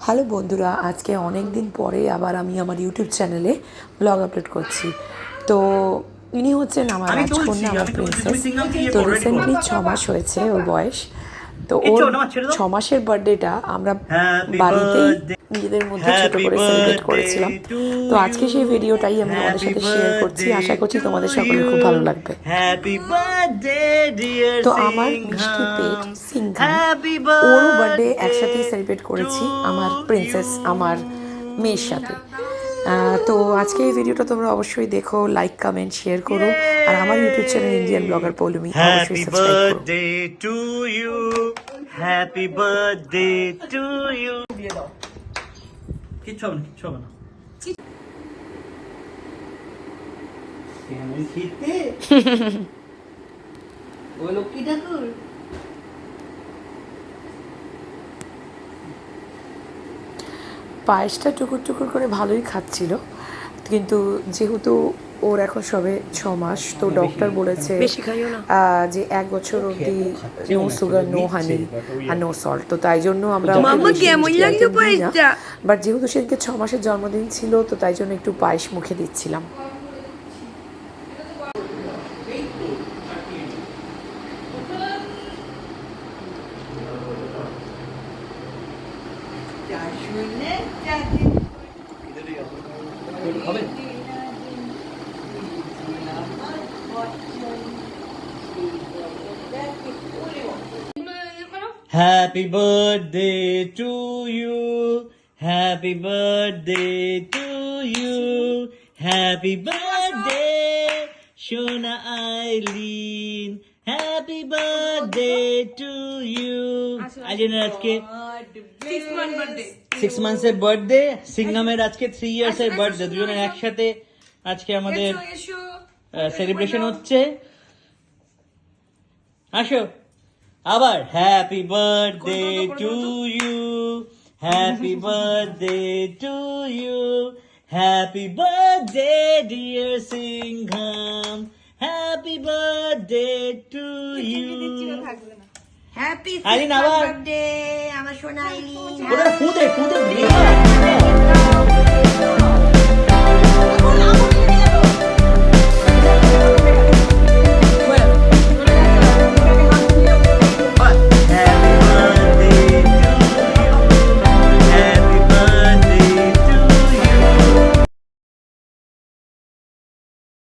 Hello বন্ধুরা আজকে অনেক দিন পরে আবার আমি আমার ইউটিউব চ্যানেলে ব্লগ আপলোড করছি। তো ইনি হচ্ছেন আমার আমি রাজকন্যা আমার আমি প্রিন্সেস তো রিসেন্টলি ছ মাস হয়েছে ওর বয়স। তো ওর। ছ মাসের বার্থডেটা আমরা বাড়িতেই নিজেদের মধ্যে ছোট করে সেলিব্রেট করেছিলাম। তো আজকে সেই ভিডিওটাই আমি তোমাদের সাথে শেয়ার করছি। আশা করছি তোমাদের to সকলের খুব ভালো লাগবে। তো আমার মিষ্টি পেট ওরও বার্থডে একসাথেই সেলিব্রেট করেছি আমার প্রিন্সেস আমার মেয়ের সাথে। তো আজকে এই ভিডিওটা তোমরা অবশ্যই দেখো লাইক কমেন্ট শেয়ার করো। আর আমার YouTube channel Indian blogger Poulami অবশ্যই সাবস্ক্রাইব করো। Birthday to you happy birthday to you কিচ্ছু হবে না কিচ্ছু হবে না। ও লক্ষ্মী ঠাকুর। পায়েসটা টুকুর টুকুর করে ভালোই খাচ্ছিল কিন্তু যেহেতু ওর এখন সবে ছ মাস তো ডক্টর বলেছে আহ, যে এক বছর অবধি নো সুগার নো হানি আর নো সল্ট তো তাই জন্য আমরা? বাট যেহেতু সেদিকে ছ মাসের জন্মদিন ছিল তো তাই জন্য একটু পায়েস মুখে দিচ্ছিলাম। Happy birthday to you. Happy birthday to you. Happy birthday, Shona Eileen. Happy birthday to you. আইলিনের আজকে সিক্স মান্থসের বার্থডে সিঙ্গামের আজকে থ্রি ইয়ার্স এর বার্থডে দুজনের একসাথে আজকে আমাদের সেলিব্রেশন হচ্ছে আসো আবার happy birthday to you happy birthday to you happy birthday dear Singham happy birthday to you happy আবার? বার্থডে আমার সোনা ওরা ফুদে ফুদে